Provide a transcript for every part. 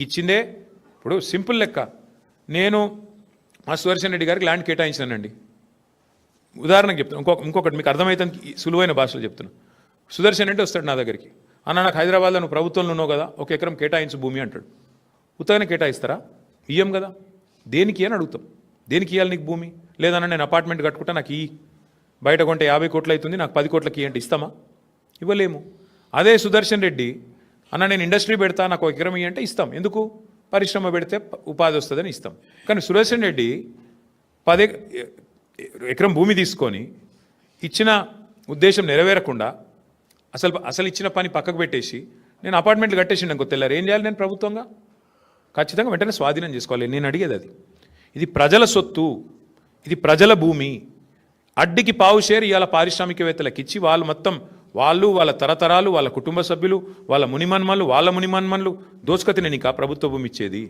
ఇచ్చిందే? ఇప్పుడు సింపుల్ లెక్క. నేను మా సుదర్శన్ రెడ్డి గారికి ల్యాండ్ కేటాయించానండి ఉదాహరణకు చెప్తాను ఇంకొక ఇంకొకటి మీకు అర్థమైతే సులువైన భాషలో చెప్తున్నాను సుదర్శన్ రెడ్డి వస్తాడు నా దగ్గరికి. అన్న నాకు హైదరాబాద్లో నువ్వు ప్రభుత్వంలో ఉన్నావు కదా ఒక ఎకరం కేటాయించు భూమి అంటాడు. ఉత్తగానే కేటాయిస్తారా? ఇయ్యం కదా. దేనికి అని అడుగుతాం. దేనికి ఇవ్వాలి నీకు భూమి? లేదన్నా నేను అపార్ట్మెంట్ కట్టుకుంటా నాకు ఈ బయట కొంటే యాభై కోట్లు అవుతుంది నాకు పది కోట్లకి అంటే ఇస్తామా? ఇవ్వలేము. అదే సుదర్శన్ రెడ్డి అన్న నేను ఇండస్ట్రీ పెడతా నాకు ఒక ఎకరం అంటే ఇస్తాం. ఎందుకు? పరిశ్రమ పెడితే ఉపాధి వస్తుందని ఇస్తాం. కానీ సురేషన్ రెడ్డి పదే ఎకరం భూమి తీసుకొని ఇచ్చిన ఉద్దేశం నెరవేరకుండా అసలు అసలు ఇచ్చిన పని పక్కకు పెట్టేసి నేను అపార్ట్మెంట్లు కట్టేసిండు అనుకో తెల్లారు ఏం చేయాలి నేను ప్రభుత్వంగా? ఖచ్చితంగా వెంటనే స్వాధీనం చేసుకోవాలి. నేను అడిగేది అది. ఇది ప్రజల సొత్తు. ఇది ప్రజల భూమి. అడ్డికి పావు షేర్ ఇవాళ పారిశ్రామికవేత్తలకు ఇచ్చి వాళ్ళు మొత్తం వాళ్ళు వాళ్ళ తరతరాలు వాళ్ళ కుటుంబ సభ్యులు వాళ్ళ మునిమన్మన్లు వాళ్ళ మునిమన్మన్లు దోచుకతిని నీకు ప్రభుత్వ భూమి ఇచ్చేది.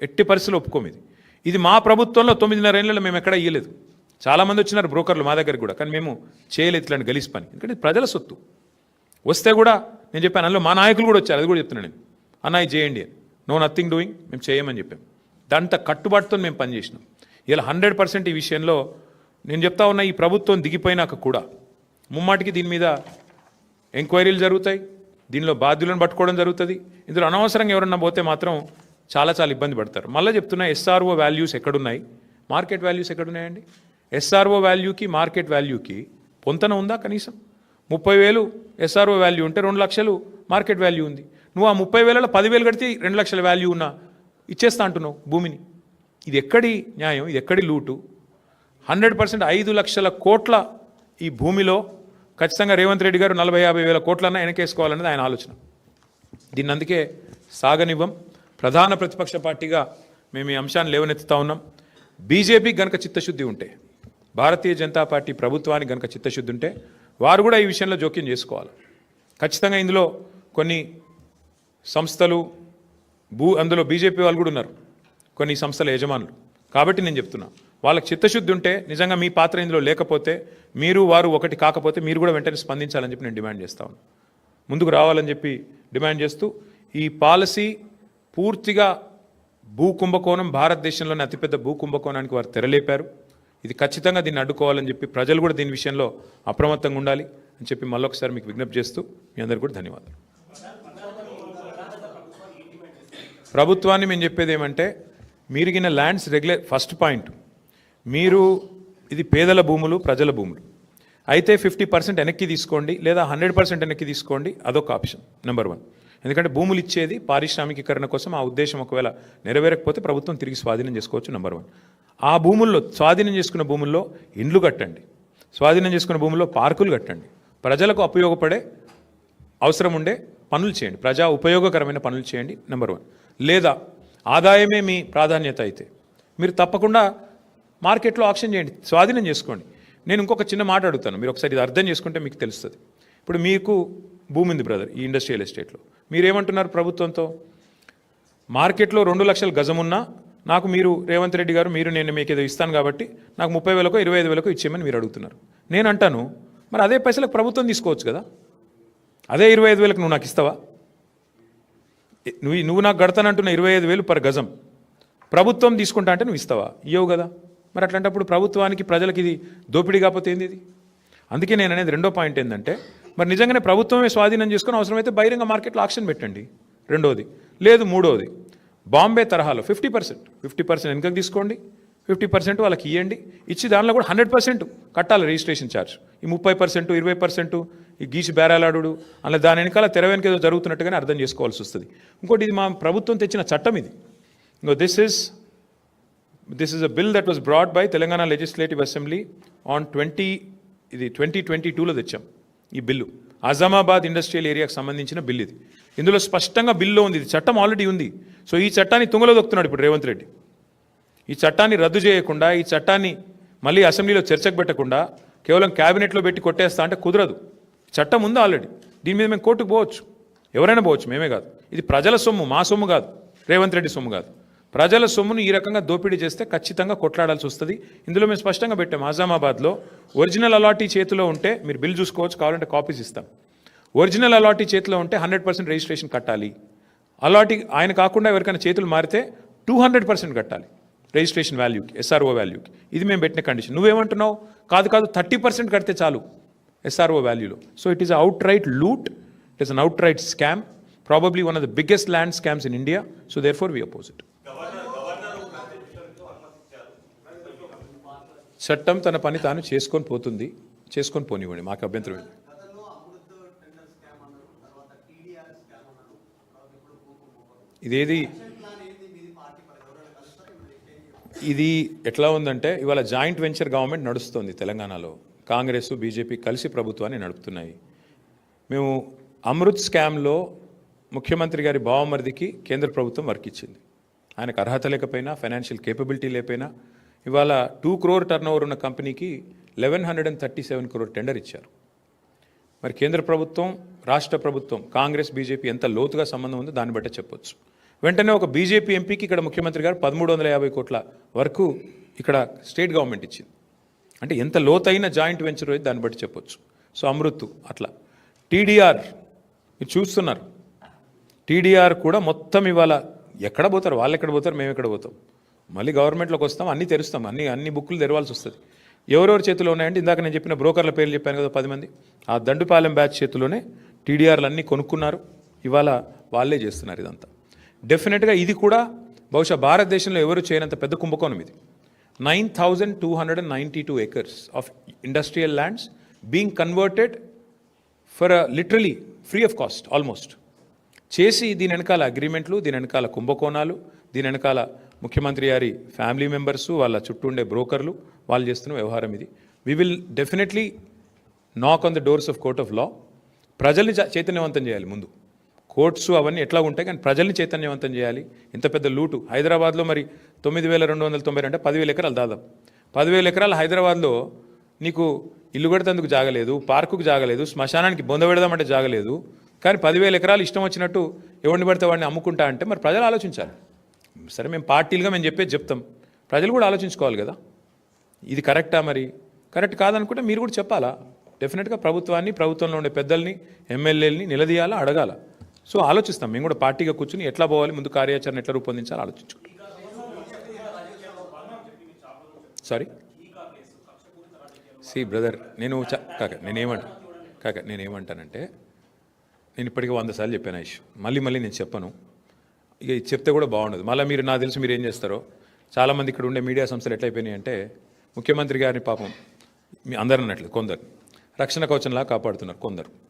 ఎట్టి పరిస్థితులు ఒప్పుకోమిది. ఇది మా ప్రభుత్వంలో తొమ్మిదిన్నర ఏళ్ళలో మేము ఎక్కడ ఇయ్యలేదు. చాలామంది వచ్చినారు బ్రోకర్లు మా దగ్గర కూడా కానీ మేము చేయలేదు ఇట్లాంటి గలీజ్ పని. ఎందుకంటే ప్రజల సొత్తు. వస్తే కూడా నేను చెప్పాను అందులో మా నాయకులు కూడా వచ్చారు అది కూడా చెప్తున్నాను నేను. అన్న ఇది చేయండి అని. నో నథింగ్ డూయింగ్ మేము చేయమని చెప్పాం. దాంతో కట్టుబాటుతో మేము పనిచేసినాం ఇలా హండ్రెడ్ పర్సెంట్ ఈ విషయంలో నేను చెప్తా ఉన్న ఈ ప్రభుత్వం దిగిపోయినాక కూడా ముమ్మాటికి దీని మీద ఎంక్వైరీలు జరుగుతాయి. దీనిలో బాధ్యులను పట్టుకోవడం జరుగుతుంది. ఇందులో అనవసరంగా ఎవరన్నా పోతే మాత్రం చాలా చాలా ఇబ్బంది పడతారు. మళ్ళీ చెప్తున్నా ఎస్ఆర్ఓ వాల్యూస్ ఎక్కడున్నాయి? మార్కెట్ వాల్యూస్ ఎక్కడున్నాయండి? ఎస్ఆర్ఓ వాల్యూకి మార్కెట్ వాల్యూకి పొంతన ఉందా కనీసం? ముప్పై వేలు ఎస్ఆర్ఓ వాల్యూ ఉంటే రెండు లక్షలు మార్కెట్ వాల్యూ ఉంది. నువ్వు ఆ ముప్పై వేలలో పదివేలు కడితే రెండు లక్షల వాల్యూ ఉన్నా ఇచ్చేస్తా అంటున్నావు భూమిని. ఇది ఎక్కడి న్యాయం? ఇది ఎక్కడి లూటు? హండ్రెడ్ పర్సెంట్ ఐదు లక్షల కోట్ల ఈ భూమిలో ఖచ్చితంగా రేవంత్ రెడ్డి గారు నలభై యాభై వేల కోట్లన్నా వెనకేసుకోవాలనేది ఆయన ఆలోచన. దీన్ని అందుకే సాగనివ్వం. ప్రధాన ప్రతిపక్ష పార్టీగా మేము ఈ అంశాన్ని లేవనెత్తుతా ఉన్నాం. బీజేపీ గనక చిత్తశుద్ధి ఉంటే భారతీయ జనతా పార్టీ ప్రభుత్వానికి గనక చిత్తశుద్ధి ఉంటే వారు కూడా ఈ విషయంలో జోక్యం చేసుకోవాలి. ఖచ్చితంగా ఇందులో కొన్ని సంస్థలు భూ అందులో బీజేపీ వాళ్ళు కూడా ఉన్నారు. కొన్ని సంస్థల యజమానులు. కాబట్టి నేను చెప్తున్నా వాళ్ళకి చిత్తశుద్ధి ఉంటే నిజంగా మీ పాత్ర ఇందులో లేకపోతే మీరు వారు ఒకటి కాకపోతే మీరు కూడా వెంటనే స్పందించాలని చెప్పి నేను డిమాండ్ చేస్తా ముందుకు రావాలని చెప్పి డిమాండ్ చేస్తూ ఈ పాలసీ పూర్తిగా భూ కుంభకోణం భారతదేశంలోని అతిపెద్ద భూ కుంభకోణానికి వారు తెరలేపారు. ఇది ఖచ్చితంగా దీన్ని అడ్డుకోవాలని చెప్పి ప్రజలు కూడా దీని విషయంలో అప్రమత్తంగా ఉండాలి అని చెప్పి మళ్ళొకసారి మీకు విజ్ఞప్తి చేస్తూ మీ అందరికీ కూడా ధన్యవాదాలు. ప్రభుత్వాన్ని మేము చెప్పేది ఏమంటే మీరు గిన ల్యాండ్స్ రెగ్యులర్ ఫస్ట్ పాయింట్ మీరు ఇది పేదల భూములు ప్రజల భూములు. అయితే ఫిఫ్టీ పర్సెంట్ వెనక్కి తీసుకోండి లేదా హండ్రెడ్ పర్సెంట్ వెనక్కి తీసుకోండి అదొక ఆప్షన్ నెంబర్ వన్ ఎందుకంటే భూములు ఇచ్చేది పారిశ్రామికీకరణ కోసం ఆ ఉద్దేశం ఒకవేళ నెరవేరకపోతే ప్రభుత్వం తిరిగి స్వాధీనం చేసుకోవచ్చు నెంబర్ వన్ ఆ భూముల్లో స్వాధీనం చేసుకున్న భూముల్లో ఇండ్లు కట్టండి. స్వాధీనం చేసుకున్న భూముల్లో పార్కులు కట్టండి. ప్రజలకు ఉపయోగపడే అవసరం ఉండే పనులు చేయండి. ప్రజా ఉపయోగకరమైన పనులు చేయండి నెంబర్ వన్ లేదా ఆదాయమే మీ ప్రాధాన్యత అయితే. మీరు తప్పకుండా మార్కెట్లో ఆప్షన్ చేయండి స్వాధీనం చేసుకోండి. నేను ఇంకొక చిన్న మాట అడుగుతాను మీరు ఒకసారి ఇది అర్థం చేసుకుంటే మీకు తెలుస్తుంది. ఇప్పుడు మీకు భూమి ఉంది బ్రదర్ ఈ ఇండస్ట్రియల్ ఎస్టేట్లో. మీరేమంటున్నారు ప్రభుత్వంతో? మార్కెట్లో రెండు లక్షల గజం ఉన్నా నాకు మీరు రేవంత్ రెడ్డి గారు మీరు నేను మీకు ఏదో ఇస్తాను కాబట్టి నాకు ముప్పై వేలకో ఇరవై ఐదు వేలకో ఇచ్చేయమని మీరు అడుగుతున్నారు. నేను అంటాను మరి అదే పైసలకు ప్రభుత్వం తీసుకోవచ్చు కదా? అదే ఇరవై ఐదు వేలకు నువ్వు నాకు ఇస్తావా? నువ్వు నువ్వు నాకు గడతానంటున్న ఇరవై ఐదు వేలు పర్ గజం. ప్రభుత్వం తీసుకుంటా అంటే నువ్వు ఇస్తావా? ఇవ్వవు కదా. మరి అట్లాంటప్పుడు ప్రభుత్వానికి ప్రజలకి ఇది దోపిడీ కాకపోతే ఏంది ఇది? అందుకే నేను అనేది రెండో పాయింట్ ఏంటంటే మరి నిజంగానే ప్రభుత్వమే స్వాధీనం చేసుకుని అవసరమైతే బహిరంగ మార్కెట్లో ఆక్షన్ పెట్టండి. రెండోది. లేదు మూడోది. బాంబే తరహాలో ఫిఫ్టీ పర్సెంట్. ఫిఫ్టీ పర్సెంట్ వెనుకకు తీసుకోండి. ఫిఫ్టీ పర్సెంట్ వాళ్ళకి ఇవ్వండి ఇచ్చి దానిలో కూడా హండ్రెడ్ పర్సెంట్ కట్టాలి రిజిస్ట్రేషన్ ఛార్జ్. ఈ ముప్పై పర్సెంట్ ఇరవై పర్సెంట్ ఈ గీసి బేరాలాడు అలా దాని వెనకాల తెర వెనక ఏదో జరుగుతున్నట్టుగానే అర్థం చేసుకోవాల్సి వస్తుంది. ఇంకోటి ఇది మా ప్రభుత్వం తెచ్చిన చట్టం ఇది. ఇంకో this is this is a bill that was brought by Telangana legislative assembly on twenty ఇది ట్వంటీ ట్వంటీ టూలో తెచ్చాం ఈ బిల్లు. అజామాబాద్ ఇండస్ట్రియల్ ఏరియాకి సంబంధించిన బిల్ ఇది. ఇందులో స్పష్టంగా బిల్లో ఉంది. ఇది చట్టం ఆల్రెడీ ఉంది. సో ఈ చట్టాన్ని తుంగలో దొక్కుతున్నాడు ఇప్పుడు రేవంత్ రెడ్డి. ఈ చట్టాన్ని రద్దు చేయకుండా ఈ చట్టాన్ని మళ్ళీ అసెంబ్లీలో చర్చకు పెట్టకుండా కేవలం క్యాబినెట్లో పెట్టి కొట్టేస్తా అంటే కుదరదు. చట్టం ఉంది ఆల్రెడీ దీని మీద మేము కోర్టుకు పోవచ్చు. ఎవరైనా పోవచ్చు మేమే కాదు. ఇది ప్రజల సొమ్ము మా సొమ్ము కాదు. రేవంత్ రెడ్డి సొమ్ము కాదు. ప్రజల సొమ్మును ఈ రకంగా దోపిడీ చేస్తే ఖచ్చితంగా కొట్లాడాల్సి వస్తుంది. ఇందులో మేము స్పష్టంగా పెట్టాం ఆజామాబాద్లో ఒరిజినల్ అలాటీ చేతిలో ఉంటే మీరు బిల్ చూసుకోవచ్చు కావాలంటే కాపీస్ ఇస్తాం. ఒరిజినల్ అలాటీ చేతిలో ఉంటే హండ్రెడ్ పర్సెంట్ రిజిస్ట్రేషన్ కట్టాలి. అలాటీ ఆయన కాకుండా ఎవరికైనా చేతులు మారితే టూ హండ్రెడ్ పర్సెంట్ కట్టాలి రిజిస్ట్రేషన్ వాల్యూకి ఎస్ఆర్ఓ వాల్యూకి. ఇది మేము పెట్టిన కండిషన్. నువ్వేమంటున్నావు? కాదు కాదు థర్టీ పర్సెంట్ కడితే చాలు. SRO వాల్యూలో so it is outright loot it is an outright scam probably one of the biggest land scams in India so therefore we oppose it చట్టం తన పని తాను చేసుకొని పోతుంది. చేసుకొని పోనివ్వండి. మాకు అభ్యంతరం ఇదేది? ఇది ఎట్లా ఉందంటే ఇవాళ జాయింట్ వెంచర్ గవర్నమెంట్ నడుస్తుంది తెలంగాణలో. కాంగ్రెస్ బీజేపీ కలిసి ప్రభుత్వాన్ని నడుపుతున్నాయి. మేము అమృత్ స్కామ్లో ముఖ్యమంత్రి గారి బావమరిదికి కేంద్ర ప్రభుత్వం వర్క్ ఇచ్చింది. ఆయనకు అర్హత లేకపోయినా ఫైనాన్షియల్ కేపబిలిటీ లేకపోయినా ఇవాళ టూ క్రోర్ టర్న్ ఓవర్ ఉన్న కంపెనీకి eleven hundred and thirty seven crore tender ఇచ్చారు. మరి కేంద్ర ప్రభుత్వం రాష్ట్ర ప్రభుత్వం కాంగ్రెస్ బీజేపీ ఎంత లోతుగా సంబంధం ఉందో దాన్ని బట్టే చెప్పొచ్చు. వెంటనే ఒక బీజేపీ ఎంపీకి ఇక్కడ ముఖ్యమంత్రి గారు పదమూడు వందల యాభై కోట్ల వరకు ఇక్కడ స్టేట్ గవర్నమెంట్ ఇచ్చింది. అంటే ఎంత లోతైన జాయింట్ వెంచర్ అయితే దాన్ని బట్టి చెప్పొచ్చు. సో అమృత్ అట్లా. టీడీఆర్ మీరు చూస్తున్నారు. టీడీఆర్ కూడా మొత్తం ఇవాళ ఎక్కడ పోతారు? వాళ్ళు ఎక్కడ పోతారు? మేము ఎక్కడ పోతాం? మళ్ళీ గవర్నమెంట్లోకి వస్తాం అన్నీ తెరుస్తాం అన్ని అన్ని బుక్కులు తెరవాల్సి వస్తుంది. ఎవరెవరి చేతిలో ఉన్నాయంటే ఇందాక నేను చెప్పిన బ్రోకర్ల పేర్లు చెప్పాను కదా పది మంది. ఆ దండుపాలెం బ్యాచ్ చేతిలోనే టీడీఆర్లు అన్నీ కొనుక్కున్నారు. ఇవాళ వాళ్ళే చేస్తున్నారు ఇదంతా. డెఫినెట్గా ఇది కూడా బహుశా భారతదేశంలో ఎవరు చేయనంత పెద్ద కుంభకోణం ఇది. Nine thousand two hundred and ninety two acres of industrial lands being converted for literally free of cost almost చేసి దీని వెనకాల అగ్రిమెంట్లు దీని వెనకాల కుంభకోణాలు దీని వెనకాల ముఖ్యమంత్రి గారి ఫ్యామిలీ మెంబర్స్ వాళ్ళ చుట్టూ ఉండే బ్రోకర్లు వాళ్ళు చేస్తున్న వ్యవహారం ఇది. We will definitely knock on the doors of court of law ప్రజల్ని చైతన్యవంతం చేయాలి ముందు. కోర్ట్స్ అవన్నీ ఎట్లా ఉంటాయి? కానీ ప్రజల్ని చైతన్యవంతం చేయాలి. ఇంత పెద్ద లూటు. హైదరాబాద్లో మరి తొమ్మిది వేల రెండు వందల తొంభై అంటే పదివేల ఎకరాలు దాదాపు. పదివేల ఎకరాలు హైదరాబాద్లో నీకు ఇల్లు కడతందుకు జాగలేదు పార్కుకు జాగలేదు శ్మశానానికి బొంద పెడదామంటే జాగలేదు. కానీ పదివేల ఎకరాలు ఇష్టం వచ్చినట్టు ఎవరిని పడితే వాడిని అమ్ముకుంటా అంటే మరి ప్రజలు ఆలోచించాలి. సరే మేము పార్టీలుగా మేము చెప్పేది చెప్తాం. ప్రజలు కూడా ఆలోచించుకోవాలి కదా. ఇది కరెక్టా మరి? కరెక్ట్ కాదనుకుంటే మీరు కూడా చెప్పాలా? డెఫినెట్గా ప్రభుత్వాన్ని ప్రభుత్వంలో ఉండే పెద్దల్ని ఎమ్మెల్యేలని నిలదీయాలా అడగాల? సో ఆలోచిస్తాం. మేము కూడా పార్టీగా కూర్చుని ఎట్లా పోవాలి ముందు కార్యాచరణ ఎట్లా రూపొందించాలి ఆలోచించుకుంటాం. సారీ సి బ్రదర్ నేను కాక నేనేమంట కాక నేనేమంటానంటే నేను ఇప్పటికీ వంద సార్లు చెప్పాను ఐష్ మళ్ళీ మళ్ళీ నేను చెప్పను. ఇక చెప్తే కూడా బాగుండదు. మళ్ళీ మీరు నాకు తెలిసి మీరు ఏం చేస్తారో. చాలామంది ఇక్కడ ఉండే మీడియా సంస్థలు ఎట్లయిపోయినాయి అంటే ముఖ్యమంత్రి గారిని పాపం మీ అందరూ అన్నట్లు కొందరు. రక్షణ కవచంలా కాపాడుతున్నారు కొందరు.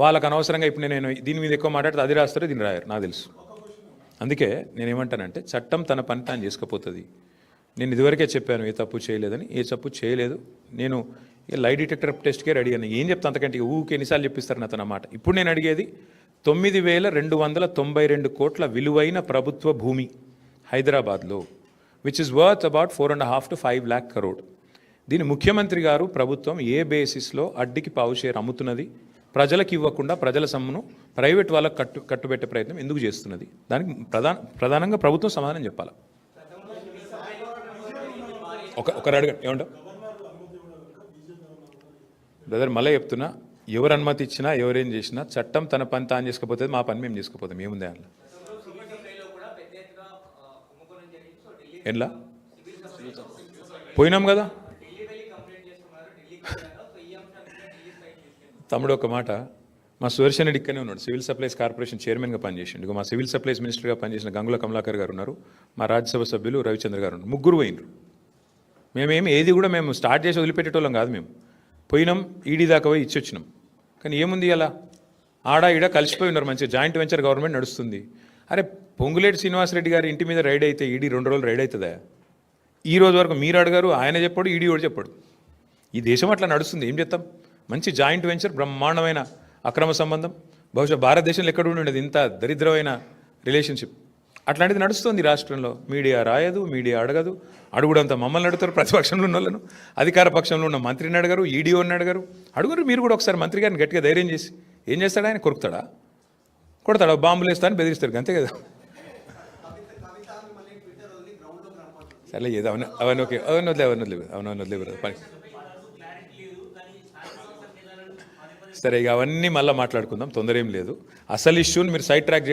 వాళ్ళకు అనవసరంగా ఇప్పుడు నేను దీని మీద ఎక్కువ మాట్లాడితే అది రాస్తారు దీన్ని రాయరు నాకు తెలుసు. అందుకే నేనేమంటానంటే చట్టం తన పని తాను చేసుకపోతుంది. నేను ఇదివరకే చెప్పాను ఏ తప్పు చేయలేదని ఏ తప్పు చేయలేదు. నేను లై డిటెక్టర్ టెస్ట్కే రెడీ అని ఏం చెప్తా అంతకంటే ఊకి ఊకే ఎన్నిసార్లు చెప్పిస్తారు నా తన మాట. ఇప్పుడు నేను అడిగేది తొమ్మిది వేల రెండు వందల తొంభై రెండు కోట్ల విలువైన ప్రభుత్వ భూమి హైదరాబాద్లో which is worth about four and half to five lakh crore దీని ముఖ్యమంత్రి గారు ప్రభుత్వం ఏ బేసిస్లో అడ్డికి పావు షేర్ అమ్ముతున్నది? ప్రజలకు ఇవ్వకుండా ప్రజల సొమ్మును ప్రైవేట్ వాళ్ళకు కట్టు కట్టుబెట్టే ప్రయత్నం ఎందుకు చేస్తున్నది? దానికి ప్రధాన ప్రధానంగా ప్రభుత్వం సమాధానం చెప్పాలి? ఒక ఒకరు అడగండి ఏమంటావు బ్రదర్ మళ్ళీ చెప్తున్నా ఎవరు అనుమతి ఇచ్చినా ఎవరేం చేసినా చట్టం తన పని తాను చేసుకపోతే మా పని మేము చేసుకుపోతాం. ఏముంది అందులో? ఎట్లా? పోయినాం కదా? తమ్ముడు ఒక మాట మా సుదర్శన్ ఇక్కడనే ఉన్నాడు సివిల్ సప్లైస్ కార్పొరేషన్ చైర్మన్గా పనిచేసిండు. మా సివిల్ సప్లైస్ మినిస్టర్గా పనిచేసిన గంగుల కమలాకర్ గారు ఉన్నారు మా రాజ్యసభ సభ్యులు రవిచంద్ర గారు ఉన్నారు ముగ్గురు పోయినరు మేమేమి ఏది కూడా మేము స్టార్ట్ చేసి వదిలిపెట్టేటోళ్ళం కాదు మేము. పోయినాం ఈడీ దాకా పోయి ఇచ్చి వచ్చినాం కానీ ఏముంది అలా? ఆడ ఈడ కలిసిపోయి ఉన్నారు మంచిగా జాయింట్ వెంచర్ గవర్నమెంట్ నడుస్తుంది. అరే పొంగులేటి శ్రీనివాసరెడ్డి గారి ఇంటి మీద రైడ్ అయితే ఈడీ రెండు రోజులు రైడ్ అవుతుందా? ఈ రోజు వరకు మీరు అడగారు ఆయన చెప్పాడు ఈడీ కూడా చెప్పాడు. ఈ దేశం అట్లా నడుస్తుంది ఏం చేస్తాం మంచి జాయింట్ వెంచర్ బ్రహ్మాండమైన అక్రమ సంబంధం బహుశా భారతదేశంలో ఎక్కడ ఉండి ఉండేది ఇంత దరిద్రమైన రిలేషన్షిప్ అట్లాంటిది నడుస్తుంది ఈ రాష్ట్రంలో మీడియా రాయదు మీడియా అడగదు అడుగుడంత మమ్మల్ని అడుగుతారు ప్రతిపక్షంలో ఉన్న వాళ్ళను అధికార పక్షంలో ఉన్న మంత్రిని అడగరు ఈడీఓని అడగరు అడుగురు మీరు కూడా ఒకసారి మంత్రి గారిని గట్టిగా ధైర్యం చేసి ఏం చేస్తాడు ఆయన కొరుకుతాడా కొడతాడా బాంబులు వేస్తా అని బెదిరిస్తారు అంతే కదా సరే ఏదో అవన్నీ అవన్నీ ఓకే అవన్నీ వదిలే అవన్నీ వదిలేదు అవన్నీ వదిలేదు పని సరే ఇక అవన్నీ మళ్ళీ మాట్లాడుకుందాం తొందర ఏం లేదు. అసలు ఇష్యూని మీరు సైడ్ ట్రాక్